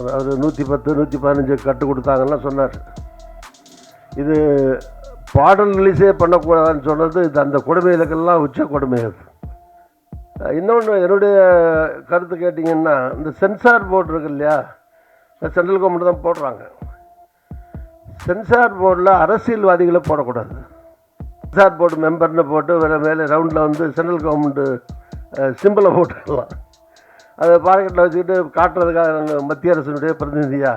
அவர் நூற்றி பத்து நூற்றி பதினஞ்சு கட்டு கொடுத்தாங்கன்னா சொன்னார். இது பாடல் ரிலீஸே பண்ணக்கூடாதுன்னு சொன்னது இது அந்த கொடுமைகளுக்கெல்லாம் உச்ச கொடுமை அது. இன்னொன்று என்னுடைய கருத்து கேட்டிங்கன்னா இந்த சென்சார் போர்டு இருக்கு இல்லையா? சென்ட்ரல் கவர்மெண்ட் தான் போடுறாங்க. சென்சார் போர்டில் அரசியல்வாதிகளை போடக்கூடாது. சென்சார் போர்டு மெம்பர்னு போட்டு வேறு மேலே ரவுண்டில் வந்து சென்ட்ரல் கவர்மெண்ட்டு சிம்பிளை போட்டுக்கலாம் அதை பாக்கெட்டில் வச்சுக்கிட்டு காட்டுறதுக்காக நாங்கள் மத்திய அரசினுடைய பிரதிநிதியா?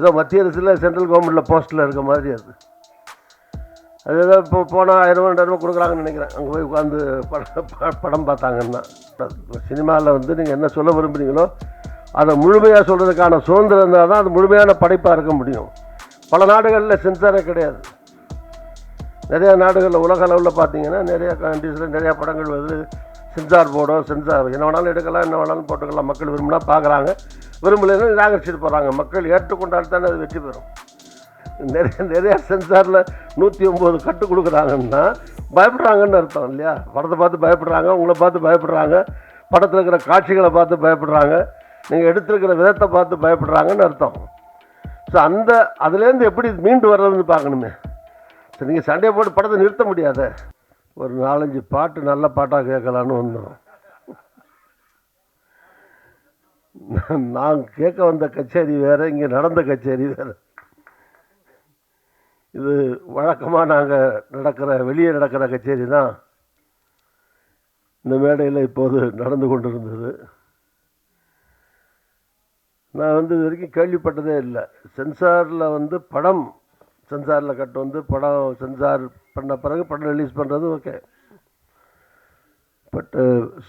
ஏதோ மத்திய அரசில் சென்ட்ரல் கவர்மெண்ட்டில் போஸ்ட்டில் இருக்க மாதிரி அது. அது ஏதோ இப்போ போனால் ஆயிரம் ரூபா ரெண்டாயிரம் ரூபா கொடுக்குறாங்கன்னு நினைக்கிறேன். அங்கே போய் உட்காந்து படம் படம் பார்த்தாங்கன்னா. சினிமாவில் வந்து நீங்கள் என்ன சொல்ல விரும்புகிறீங்களோ அதை முழுமையாக சொல்கிறதுக்கான சுதந்திரம் இருந்தால் தான் அது முழுமையான படைப்பாக இருக்க முடியும். பல நாடுகளில் சென்சாரே கிடையாது. நிறையா நாடுகளில் உலக அளவில் பார்த்தீங்கன்னா நிறையா கண்ட்ரீஸில் நிறையா படங்கள் வருது. சென்சார் போர்டோ சென்சார் என்ன வேணாலும் எடுக்கலாம் என்ன வேணாலும் போட்டுக்கலாம். மக்கள் விரும்பினா பார்க்குறாங்க. விரும்பலைன்னா நிராகரிச்சுட்டு போகிறாங்க மக்கள் ஏற்றுக்கொண்டால் தானே அது வெற்றி பெறும். நிறைய நிறைய சென்சாரில் நூற்றி ஒம்பது கட்டு கொடுக்குறாங்கன்னா பயப்படுறாங்கன்னு அர்த்தம் இல்லையா? படத்தை பார்த்து பயப்படுறாங்க உங்களை பார்த்து பயப்படுறாங்க படத்தில் இருக்கிற காட்சிகளை பார்த்து பயப்படுறாங்க நீங்கள் எடுத்திருக்கிற விதத்தை பார்த்து பயப்படுறாங்கன்னு அர்த்தம். ஸோ அந்த அதுலேருந்து எப்படி மீண்டு வர்றதுன்னு பார்க்கணுமே. சரி நீங்கள் சண்டையை போட்டு படத்தை நிறுத்த முடியாத. ஒரு நாலஞ்சு பாட்டு நல்ல பாட்டாக கேட்கலான்னு வந்தோம். நான் கேட்க வந்த கச்சேரி வேறு இங்கே நடந்த கச்சேரி வேறு. இது வழக்கமாக நாங்கள் நடக்கிற வெளியே நடக்கிற கச்சேரி தான். இந்த மேடையில் இப்போது நடந்து கொண்டிருந்தது. நான் வந்து இது வரைக்கும் கேள்விப்பட்டதே இல்லை. சென்சாரில் வந்து படம் சென்சாரில் கட்டு வந்து படம் சென்சார் பண்ண பிறகு படம் ரிலீஸ் பண்ணுறது ஓகே பட்டு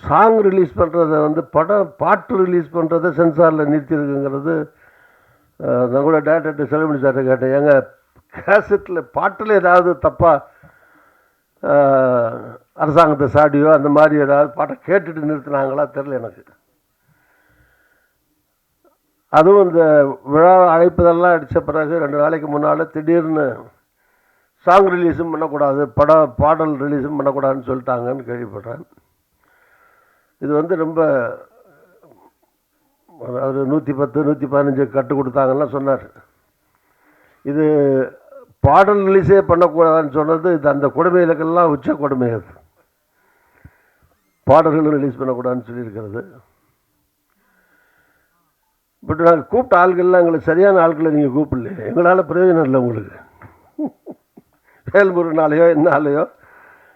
சாங் ரிலீஸ் பண்ணுறத வந்து படம் பாட்டு ரிலீஸ் பண்ணுறத சென்சாரில் நிறுத்தியிருக்குங்கிறது uh, நான் கூட டேரக்டர் செலவு சார்ட்ட கேட்டேன். ஏங்க கேசட்டில் பாட்டில் ஏதாவது தப்பாக uh, அரசாங்கத்தை சாடியோ அந்த மாதிரி ஏதாவது பாட்டை கேட்டுட்டு நிறுத்தினாங்களா தெரில எனக்கு. அதுவும் இந்த விழா அழைப்பதெல்லாம் அடித்த பிறகு ரெண்டு நாளைக்கு முன்னால் திடீர்னு சாங் ரிலீஸும் பண்ணக்கூடாது படம் பாடல் ரிலீஸும் பண்ணக்கூடாதுன்னு சொல்லிட்டாங்கன்னு கேள்விப்படுறேன். இது வந்து ரொம்ப அவர் நூற்றி பத்து நூற்றி பதினஞ்சு கட்டு கொடுத்தாங்கன்னா சொன்னார். இது பாடல் ரிலீஸே பண்ணக்கூடாதுன்னு சொன்னது இது அந்த கொடுமைகளுக்கெல்லாம் உச்ச கொடுமை அது. பாடல்களும் ரிலீஸ் பண்ணக்கூடாதுன்னு சொல்லியிருக்கிறது. பட் நாங்கள் கூப்பிட்ட ஆள்கள்லாம் எங்களுக்கு சரியான ஆட்களை நீங்கள் கூப்பிடல எங்களால் பிரயோஜனம் இல்லை உங்களுக்கு. வேல்முருகனாலேயோ என்னாலேயோ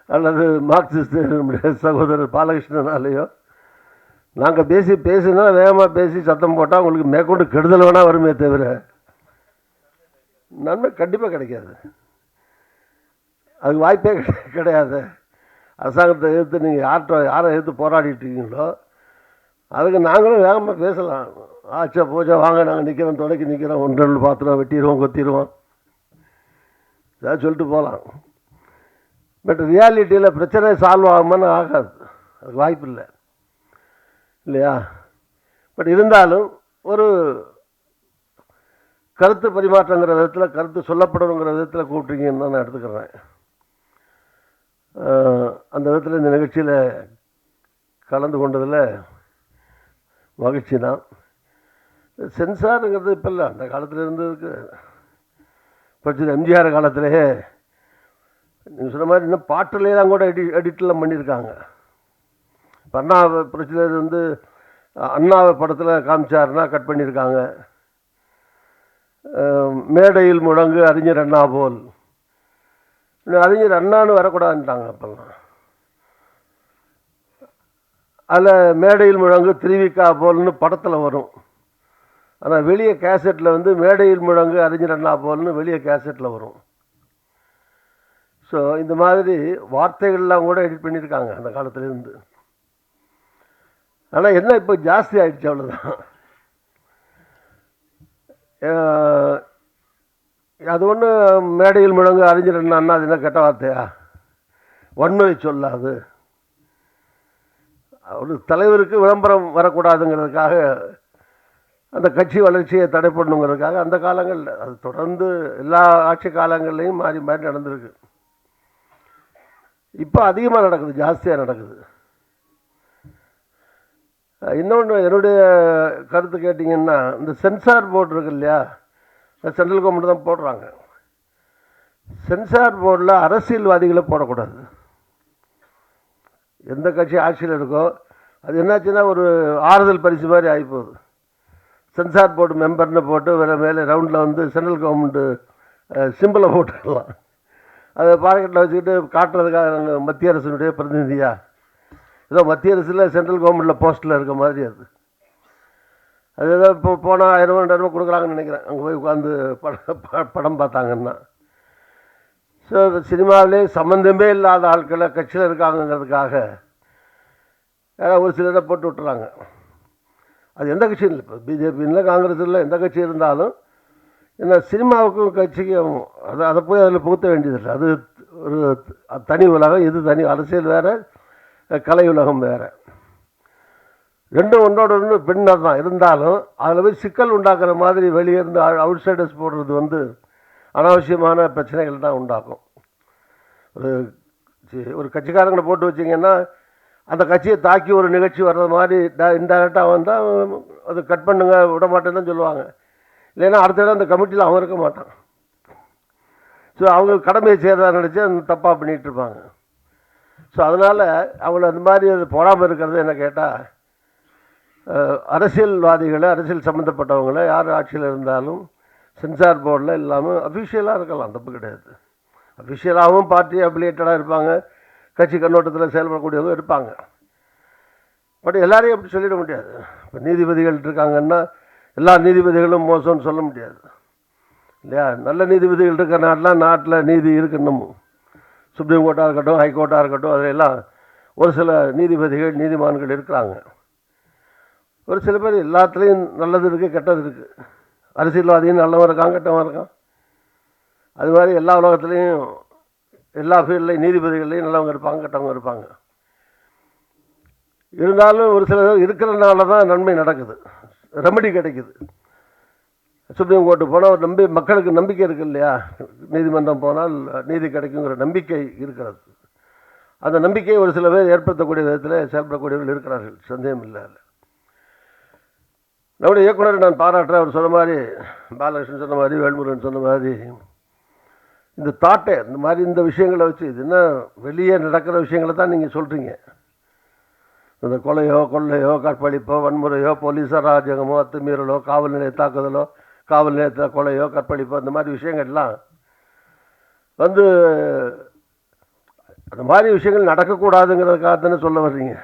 அல்லது மார்க்சிஸ்ட் நம்முடைய சகோதரர் பாலகிருஷ்ணனாலேயோ நாங்கள் பேசி பேசினா வேகமாக பேசி சத்தம் போட்டால் உங்களுக்கு மேற்கொண்டு கெடுதல் வேணால் வருமே தவிர நன்மை கண்டிப்பாக கிடைக்காது. அதுக்கு வாய்ப்பே கிடையாது. அரசாங்கத்தை எதிர்த்து நீங்கள் யார்கிட்ட யாரை எதிர்த்து போராடிட்டு இருக்கீங்களோ அதுக்கு நாங்களும் வேகமாக பேசலாம். ஆச்சா போச்சா வாங்க நாங்கள் நிற்கிறோம் துணைக்கு நிற்கிறோம் ஒன்று ரெண்டு பாத்திரம் வெட்டிடுவோம் கொத்திடுவோம். ஏதாவது சொல்லிட்டு போகலாம். பட் ரியாலிட்டியில் பிரச்சனை சால்வ் ஆகுமான்னு ஆகாது. அதுக்கு வாய்ப்பு இல்லை. இல்லையா? பட் இருந்தாலும் ஒரு கருத்து பரிமாற்றங்கிற விதத்தில் கருத்து சொல்லப்படணுங்கிற விதத்தில் கூப்பிட்ருக்கீங்கன்னு தான் நான் எடுத்துக்கிறேன். அந்த விதத்தில் இந்த நிகழ்ச்சியில் கலந்து கொண்டதில் மகிழ்ச்சி தான். சென்சாருங்கிறது இப்போ இல்லை. அந்த காலத்தில் இருந்ததுக்கு படிச்சது எம்ஜிஆர் காலத்திலேயே நீங்கள் சொன்ன மாதிரி இன்னும் பாட்டுலேலாம் கூட எடி எடிட்லாம் பண்ணியிருக்காங்க இப்போ அண்ணா பிரச்சனை வந்து அண்ணா படத்தில் காமிச்சாருன்னா கட் பண்ணியிருக்காங்க மேடையில் முழங்கு அறிஞர் அண்ணா போல். இன்னும் அறிஞர் அண்ணான்னு வரக்கூடாதுன்ட்டாங்க அப்போல்லாம். அதில் மேடையில் முழங்கு திருவிக்கா போல்னு படத்தில் வரும். ஆனால் வெளியே கேசட்டில் வந்து மேடையில் முழங்கு அறிஞர் அண்ணா போல்னு வெளியே கேசட்டில் வரும். ஸோ இந்த மாதிரி வார்த்தைகள்லாம் கூட எடிட் பண்ணியிருக்காங்க அந்த காலத்துலேருந்து ஆனால் என்ன இப்போ ஜாஸ்தி ஆயிடுச்சு அவ்வளோதான் அது ஒன்று மேடையில் முழங்கு அறிஞர் அண்ணா அது என்ன கெட்ட வார்த்தையா? வன்முறை சொல்லாது. ஒரு தலைவருக்கு விளம்பரம் வரக்கூடாதுங்கிறதுக்காக அந்த கட்சி வளர்ச்சியை தடைப்படணுங்கிறதுக்காக அந்த காலங்களில் அது தொடர்ந்து எல்லா ஆட்சி காலங்கள்லையும் மாறி மாறி நடந்திருக்கு. இப்போ அதிகமாக நடக்குது ஜாஸ்தியாக நடக்குது. இன்னொன்று என்னுடைய கருத்து கேட்டிங்கன்னா இந்த சென்சார் போர்டு இருக்கு இல்லையா? சென்ட்ரல் கவர்மெண்ட் தான் போடுறாங்க. சென்சார் போர்டில் அரசியல்வாதிகளை போடக்கூடாது. எந்த கட்சி ஆட்சியில் இருக்கோ அது என்னாச்சுன்னா ஒரு ஆறுதல் பரிசு மாதிரி ஆகிப்போகுது. சென்சார் போர்டு மெம்பர்னு போட்டு வேறு மேலே ரவுண்டில் வந்து சென்ட்ரல் கவர்மெண்ட்டு சிம்பிளை போட்டுடலாம். அதை பாக்கெட்டில் வச்சுக்கிட்டு காட்டுறதுக்காக நாங்கள் மத்திய அரசினுடைய பிரதிநிதியா? ஏதோ மத்திய அரசில் சென்ட்ரல் கவர்மெண்ட்டில் போஸ்ட்டில் இருக்க மாதிரி அது. அது ஏதோ இப்போ போனால் ஆயிரம் ரெண்டாயிரமா கொடுக்குறாங்கன்னு நினைக்கிறேன். அங்கே போய் உட்காந்து படம் ப- படம் பார்த்தாங்கன்னா. ஸோ சினிமாவிலே சம்மந்தமே இல்லாத ஆட்களை கட்சியில் இருக்காங்கங்கிறதுக்காக யாராவது ஒரு சிலரை போட்டு விட்டுறாங்க. அது எந்த கட்சியும் இல்லை. இப்போ பிஜேபி இல்லை காங்கிரஸ் இல்லை எந்த கட்சி இருந்தாலும் என்ன சினிமாவுக்கும் கட்சிக்கும் அதை அதை போய் அதில் புகுத்த வேண்டியதில்லை. அது ஒரு தனி உலகம் இது தனி அரசியல் வேறு கலை உலகம் வேறு. ரெண்டும் ஒன்றோட ஒன்று பின்னர் தான். இருந்தாலும் அதில் போய் சிக்கல் உண்டாக்குற மாதிரி வெளியே இருந்து அவுட் சைடர்ஸ் போடுறது வந்து அனாவசியமான பிரச்சனைகள் தான் உண்டாக்கும் ஒரு ஒரு கட்சிக்காரங்களை போட்டு வச்சிங்கன்னா அந்த கட்சியை தாக்கி ஒரு நிகழ்ச்சி வர்றது மாதிரி இன்டெரக்டாக வந்தால் அது கட் பண்ணுங்க விட மாட்டேன்னு தான் சொல்லுவாங்க. இல்லைன்னா அடுத்த இடம் அந்த கமிட்டியில் அவன் இருக்க மாட்டான். ஸோ அவங்க கடமையை செய்கிறதா நினச்சி அந்த தப்பாக பண்ணிகிட்டு இருப்பாங்க. ஸோ அதனால் அவங்கள அந்த மாதிரி அது போடாமல் இருக்கிறது என்ன கேட்டால் அரசியல்வாதிகளை அரசியல் சம்மந்தப்பட்டவங்களை யார் ஆட்சியில் இருந்தாலும் சென்சார் போர்டில் இல்லாமல் அஃபிஷியலாக இருக்கலாம் தப்பு கிடையாது. அஃபிஷியலாகவும் பார்ட்டி அபிலேட்டடாக இருப்பாங்க. கட்சி கண்ணோட்டத்தில் செயல்படக்கூடியவங்க இருப்பாங்க. பட் எல்லாரையும் அப்படி சொல்லிட முடியாது. இப்போ நீதிபதிகள் இருக்காங்கன்னா எல்லா நீதிபதிகளும் மோசம்னு சொல்ல முடியாது. இல்லையா? நல்ல நீதிபதிகள் இருக்கிற நாட்டில் நாட்டில் நீதி இருக்கு இன்னமும் சுப்ரீம் கோர்ட்டாக இருக்கட்டும் ஹைகோர்ட்டாக இருக்கட்டும் அதிலெல்லாம் ஒரு சில நீதிபதிகள் நீதிமான்கள் இருக்கிறாங்க. ஒரு சில பேர் எல்லாத்துலேயும் நல்லது இருக்குது கெட்டது இருக்குது அரசியல்வாதியும் நல்லவன் இருக்கான் கெட்டவன் இருக்கான். அது மாதிரி எல்லா உலகத்துலேயும் எல்லா ஃபீல்ட்லையும் நீதிபதிகள்லையும் நல்லவங்க இருப்பாங்க கெட்டவங்க இருப்பாங்க. இருந்தாலும் ஒரு சில இருக்கிறனால தான் நன்மை நடக்குது. ரெமடி கிடைக்குது. சுப்ரீம் கோர்ட்டு போனால் நம்பி மக்களுக்கு நம்பிக்கை இருக்கு இல்லையா? நீதிமன்றம் போனால் நீதி கிடைக்குங்கிற நம்பிக்கை இருக்கிறது. அந்த நம்பிக்கையை ஒரு சில பேர் ஏற்படுத்தக்கூடிய விதத்தில் செயல்படக்கூடியவர்கள் இருக்கிறார்கள். சந்தேகம் இல்லை நம்முடைய இயக்குனர் நான் பாராட்டுறேன். அவர் சொன்ன மாதிரி பாலகிருஷ்ணன் சொன்ன மாதிரி வேல்முருகன் சொன்ன மாதிரி இந்த தாட்டை இந்த மாதிரி இந்த விஷயங்களை வச்சு இது என்ன வெளியே நடக்கிற விஷயங்களை தான் நீங்கள் சொல்கிறீங்க இந்த கொலையோ கொள்ளையோ கற்பழிப்போ வன்முறையோ போலீஸ் அராஜகமோ அத்துமீறலோ காவல் நிலைய தாக்குதலோ காவல் நிலையத்தில் கொலையோ கற்பழிப்போ இந்த மாதிரி விஷயங்கள்லாம் வந்து அந்த மாதிரி விஷயங்கள் நடக்கக்கூடாதுங்கிறதுக்காக தானே சொல்ல வர்றீங்க.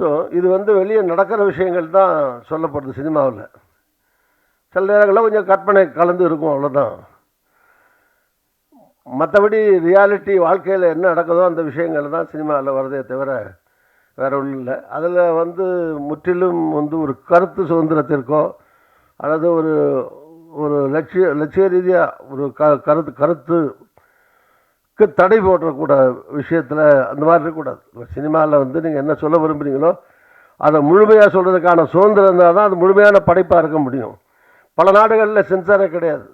ஸோ இது வந்து வெளியே நடக்கிற விஷயங்கள் தான் சொல்லப்படுது சினிமாவில். சில நேரங்களில் கொஞ்சம் கற்பனை கலந்து இருக்கும் அவ்வளோதான் மற்றபடி ரியாலிட்டி வாழ்க்கையில் என்ன நடக்குதோ அந்த விஷயங்கள் தான் சினிமாவில் வருதே தவிர வேற ஒன்றும் இல்லை. அதில் வந்து முற்றிலும் வந்து ஒரு கருத்து சுதந்திரத்திற்கோ அல்லது ஒரு ஒரு லட்சிய லட்சிய ரீதியாக ஒரு க கருத்து கருத்து தடை போடக்கூட விஷயத்தில் அந்த மாதிரி இருக்கக்கூடாது. சினிமாவில் வந்து நீங்கள் என்ன சொல்ல விரும்புகிறீங்களோ அதை முழுமையாக சொல்கிறதுக்கான சுதந்திரம் இருந்தால் தான் அது முழுமையான படைப்பாக இருக்க முடியும். பல நாடுகளில் சென்சாரே கிடையாது.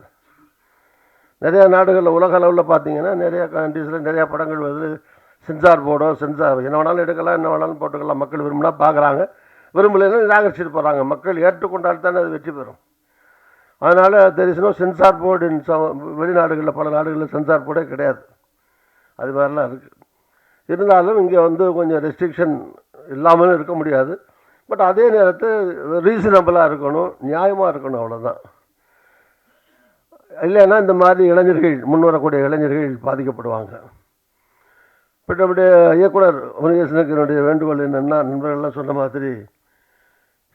நிறையா நாடுகளில் உலக அளவில் பார்த்தீங்கன்னா நிறையா கண்ட்ரீஸில் நிறையா படங்கள் வருது சென்சார் போர்டோ சென்சார் என்ன வேணாலும் எடுக்கலாம் என்ன வேணாலும் போட்டுக்கலாம். மக்கள் விரும்பினா பார்க்குறாங்க. விரும்பலைன்னா நிராகரிச்சுட்டு போகிறாங்க மக்கள் ஏற்றுக்கொண்டால் தானே அது வெற்றி பெறும். அதனால் there is no censor board in வெளிநாடுகளில் பல நாடுகளில் சென்சார் போர்டே கிடையாது. அது மாதிரிலாம் இருக்குது இருந்தாலும் இங்கே வந்து கொஞ்சம் ரெஸ்ட்ரிக்ஷன் இல்லாமலும் இருக்க முடியாது. பட் அதே நேரத்தில் ரீசனபிளாக இருக்கணும் நியாயமாக இருக்கணும் அவ்வளோதான் இல்லைன்னா இந்த மாதிரி இளைஞர்கள் முன் வரக்கூடிய இளைஞர்கள் பாதிக்கப்படுவாங்க. பட் நம்முடைய இயக்குனர் முருகேசனுக்கு வேண்டுகோள் என்னென்னா நண்பர்கள்லாம் சொன்ன மாதிரி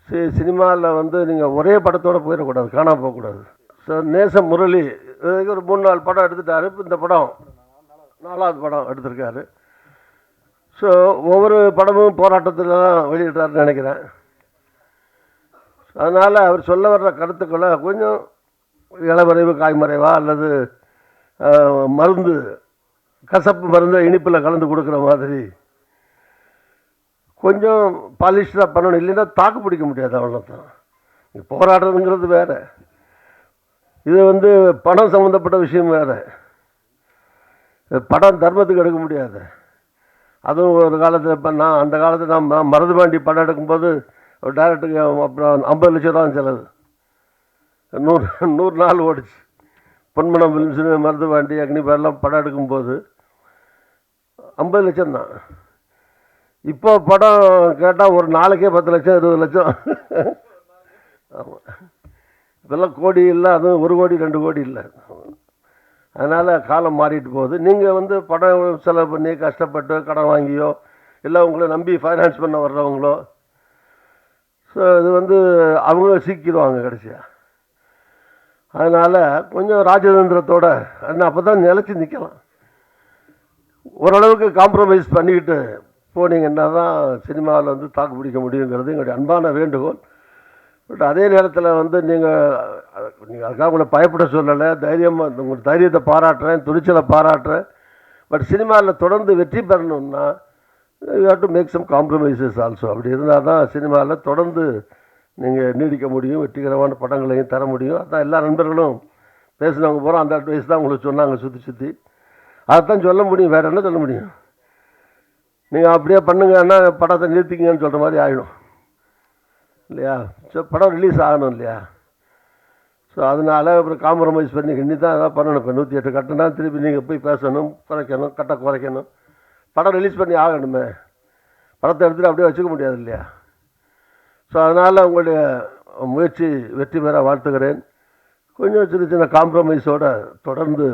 சி சினிமாவில் வந்து நீங்கள் ஒரே படத்தோடு போயிடக்கூடாது காணாம போகக்கூடாது. ஸோ நேசம் முரளி ஒரு மூணு நாலு படம் எடுத்துட்டாரு இப்போ இந்த படம் நாலாவது படம் எடுத்திருக்காரு. ஸோ ஒவ்வொரு படமும் போராட்டத்தில் தான் வெளியிட்டாருன்னு நினைக்கிறேன். அதனால் அவர் சொல்ல வர்ற கருத்துக்களை கொஞ்சம் இளமறைவு காய்மறைவா அல்லது மருந்து கசப்பு மருந்தை இனிப்பில் கலந்து கொடுக்குற மாதிரி கொஞ்சம் பாலிஷ்டாக பண்ணணும். இல்லைன்னா தாக்கு பிடிக்க முடியாது அவ்வளோதான் போராடுறதுங்கிறது வேறு. இது வந்து பணம் சம்மந்தப்பட்ட விஷயம் வேறு. படம் தர்மத்துக்கு எடுக்க முடியாது. அதுவும் ஒரு காலத்தில் இப்போ நான் அந்த காலத்தில் நான் ம- மருதுபாண்டி படம் எடுக்கும்போது ஒரு டேரக்டருக்கு அப்புறம் ஐம்பது லட்சம் ரூபா செலவு. நூறு நூறு நாள் ஓடிச்சு. பொன்மனம் ஃபிலிம்ஸு மருதுபாண்டி அக்னிபேர்லாம் படம் எடுக்கும்போது ஐம்பது லட்சம் தான். இப்போ படம் கேட்டால் ஒரு நாளைக்கே பத்து லட்சம் இருபது லட்சம். ஆமாம் இதெல்லாம் கோடி இல்லை அதுவும் ஒரு கோடி ரெண்டு கோடி இல்லை. அதனால் காலம் மாறிட்டு போகுது. நீங்கள் வந்து படம் செலவு பண்ணி கஷ்டப்பட்டு கடன் வாங்கியோ இல்லை உங்களை நம்பி ஃபைனான்ஸ் பண்ண வர்றவங்களோ ஸோ இது வந்து அவங்க சிக்கிடுவாங்க கடைசியாக அதனால் கொஞ்சம் ராஜதந்திரத்தோட அண்ணா அப்போ தான் நிலச்சி நிற்கலாம் ஓரளவுக்கு காம்ப்ரமைஸ் பண்ணிக்கிட்டு போனீங்கன்னா தான் சினிமாவில் வந்து தாக்கு பிடிக்க முடியுங்கிறது எங்களுடைய அன்பான வேண்டுகோள். பட் அதே நேரத்தில் வந்து நீங்கள் நீங்கள் அதுக்காக உங்களை பயப்பட சொல்லலை. தைரியமாக உங்கள் தைரியத்தை பாராட்டுறேன் துணிச்சலை பாராட்டுறேன். பட் சினிமாவில் தொடர்ந்து வெற்றி பெறணும்னா you have to make some compromises also அப்படி இருந்தால் தான் சினிமாவில் தொடர்ந்து நீங்கள் நீடிக்க முடியும் வெற்றிகரமான படங்களையும் தர முடியும். அதான் எல்லா நண்பர்களும் பேசுனவங்க போகிறோம் அந்த அட்வைஸ் தான் உங்களுக்கு சொன்னாங்க சுற்றி சுற்றி அதைத்தான் சொல்ல முடியும். வேறு என்ன சொல்ல முடியும்? நீங்கள் அப்படியே பண்ணுங்கன்னா படத்தை நிறுத்திக்கங்கன்னு சொல்கிற மாதிரி ஆகிடும் இல்லையா? ஸோ படம் ரிலீஸ் ஆகணும் இல்லையா? ஸோ அதனால அப்புறம் காம்ப்ரமைஸ் பண்ணி இன்னி தான் அதான் பண்ணணும். இப்போ நூற்றி எட்டு கட்டினா திருப்பி நீங்கள் போய் பேசணும் குறைக்கணும் கட்ட குறைக்கணும். படம் ரிலீஸ் பண்ணி ஆகணுமே. படத்தை எடுத்துகிட்டு அப்படியே வச்சுக்க முடியாது இல்லையா? ஸோ அதனால் உங்களுடைய முயற்சி வெற்றி பெற வாழ்த்துக்கிறேன் கொஞ்சம் சின்ன சின்ன காம்ப்ரமைஸோடு தொடர்ந்து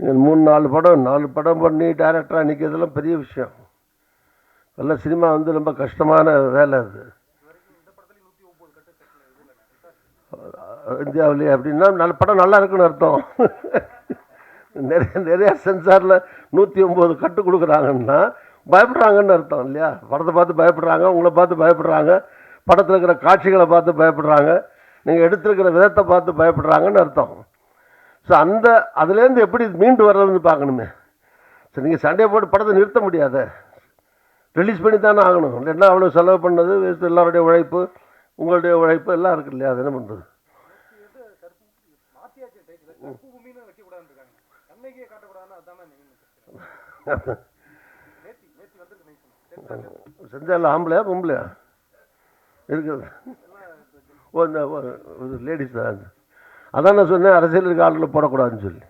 நீங்கள் மூணு நாலு படம் நாலு படம் பண்ணி டைரக்டராக நிற்கிறதெல்லாம் பெரிய விஷயம். நல்ல சினிமா வந்து ரொம்ப கஷ்டமான வேலை அது. இந்தியாவிலே அப்படின்னா நல்ல படம் நல்லா இருக்குன்னு அர்த்தம். நிறைய நிறைய சென்சாரில் நூற்றி ஒம்பது கட்டு கொடுக்குறாங்கன்னா பயப்படுறாங்கன்னு அர்த்தம் இல்லையா? படத்தை பார்த்து பயப்படுறாங்க உங்களை பார்த்து பயப்படுறாங்க படத்தில் இருக்கிற காட்சிகளை பார்த்து பயப்படுறாங்க நீங்கள் எடுத்திருக்கிற விதத்தை பார்த்து பயப்படுறாங்கன்னு அர்த்தம். ஸோ அந்த அதுலேருந்து எப்படி மீண்டு வர்றதுன்னு பார்க்கணுமே. சரி நீங்கள் சண்டையை போட்டு படத்தை நிறுத்த முடியாத. ரிலீஸ் பண்ணி தானே ஆகணும். இல்லைன்னா அவ்வளோ செலவு பண்ணது வேஸ்ட் எல்லாருடைய உழைப்பு உங்களுடைய உழைப்பு எல்லாம் இருக்கு இல்லையா? அது என்ன பண்ணுறது செஞ்சால ஆம்பளையா பொம்பளையா? இருக்குது ஓ இந்த லேடிஸ் தான். அதான் நான் சொன்னேன் அரசியல் இருக்க ஆளுகளை போடக்கூடாதுன்னு சொல்லி.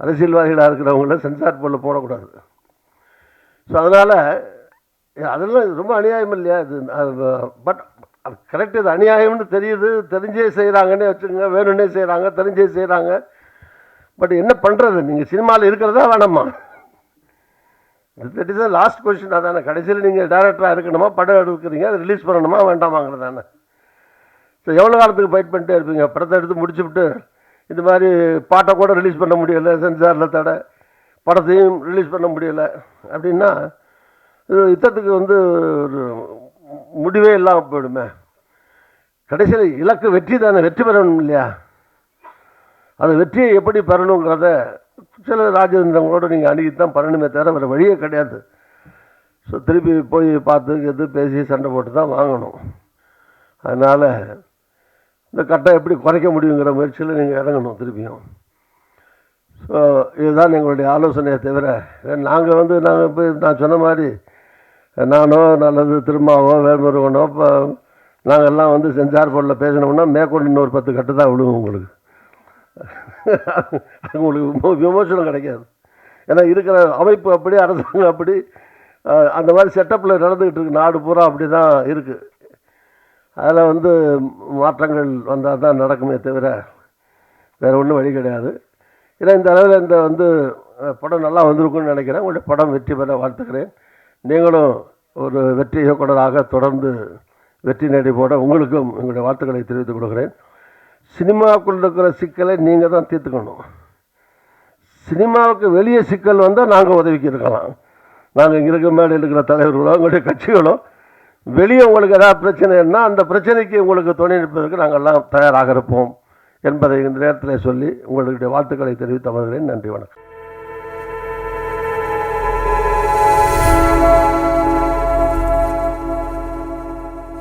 அரசியல்வாதிகளாக இருக்கிறவங்கள சென்சார் போர்டில் போடக்கூடாது. ஸோ அதனால் அதெல்லாம் ரொம்ப அநியாயம் இல்லையா இது? பட் அது கரெக்ட் இது அநியாயம்னு தெரியுது. தெரிஞ்சே செய்கிறாங்கன்னே வச்சுக்கோங்க. வேணும்னே செய்கிறாங்க தெரிஞ்சே செய்கிறாங்க பட் என்ன பண்ணுறது நீங்கள் சினிமாவில் இருக்கிறதா வேணாமா? That is the last question அதானே? கடைசியில் நீங்கள் டேரக்டராக இருக்கணுமா படம் எடுக்கிறீங்க அதை ரிலீஸ் பண்ணணுமா வேண்டாமாங்கிறது ஸோ எவ்வளோ காலத்துக்கு ஃபைட் பண்ணிட்டே இருப்பீங்க? படத்தை எடுத்து முடிச்சுவிட்டு இந்த மாதிரி பாட்டை கூட ரிலீஸ் பண்ண முடியலை சென்சாரில் தடை. படத்தையும் ரிலீஸ் பண்ண முடியலை. அப்படின்னா இது யுத்தத்துக்கு வந்து ஒரு முடிவே இல்லாமல் போயிடுமே. கடைசியில் இலக்கு வெற்றி தானே வெற்றி பெறணும் இல்லையா? அந்த வெற்றியை எப்படி பெறணுங்கிறத சில ராஜதந்திரங்களோடு நீங்கள் அணுகி தான் பண்ணணுமே தவிர வேறு வழியே கிடையாது. ஸோ திருப்பி போய் பார்த்து எது பேசி சண்டை போட்டு தான் வாங்கணும். அதனால் இந்த கட்டை எப்படி குறைக்க முடியுங்கிற முயற்சியில் நீங்கள் இறங்கணும் திருப்பியும். ஸோ இதுதான் எங்களுடைய ஆலோசனையை தவிர நாங்கள் வந்து நாங்கள் போய் நான் சொன்ன மாதிரி நானோ நல்லது திருமாவோ வேல்முருகனோ இப்போ நாங்கள்லாம் வந்து செஞ்சார் பொருளில் பேசினோம்னா மேற்கொண்டு இன்னொரு பத்து கட்டு தான் விடுவோம் உங்களுக்கு. அவங்களுக்கு உங்களுக்கு விமோசனம் கிடைக்காது. ஏன்னா இருக்கிற அமைப்பு அப்படி அரசாங்கம் அப்படி அந்த மாதிரி செட்டப்பில் நடந்துக்கிட்டு இருக்கு. நாடு பூரா அப்படி தான் இருக்குது அதில் வந்து மாற்றங்கள் வந்தால் தான் நடக்குமே தவிர வேறு ஒன்றும் வழி கிடையாது. ஏன்னா இந்த அளவில் இந்த வந்து படம் நல்லா வந்திருக்குன்னு நினைக்கிறேன். உங்களுடைய படம் வெற்றி பெற வாழ்த்துக்கிறேன். நீங்களும் ஒரு வெற்றி இயக்குனராக தொடர்ந்து வெற்றி நடை போட உங்களுக்கும் எங்களுடைய வாழ்த்துக்களை தெரிவித்துக் கொள்கிறேன். சினிமாவுக்குள்ள இருக்கிற சிக்கலை நீங்கள் தான் தீர்த்துக்கணும். சினிமாவுக்கு வெளியே சிக்கல் வந்தால் நாங்கள் உதவிக்கு இருக்கலாம். நாங்கள் இங்கே இருக்கிற மேலே இருக்கிற தலைவர்களோ உங்களுடைய கட்சிகளோ வெளியே உங்களுக்கு ஏதாவது பிரச்சனைன்னா அந்த பிரச்சனைக்கு உங்களுக்கு துணை நிற்பதற்கு நாங்கள்லாம் தயாராக இருப்போம். என்பதை இந்த நேரத்தில் சொல்லி உங்களுடைய வாழ்த்துக்களை தெரிவித்து அமர்கிறேன். நன்றி வணக்கம்.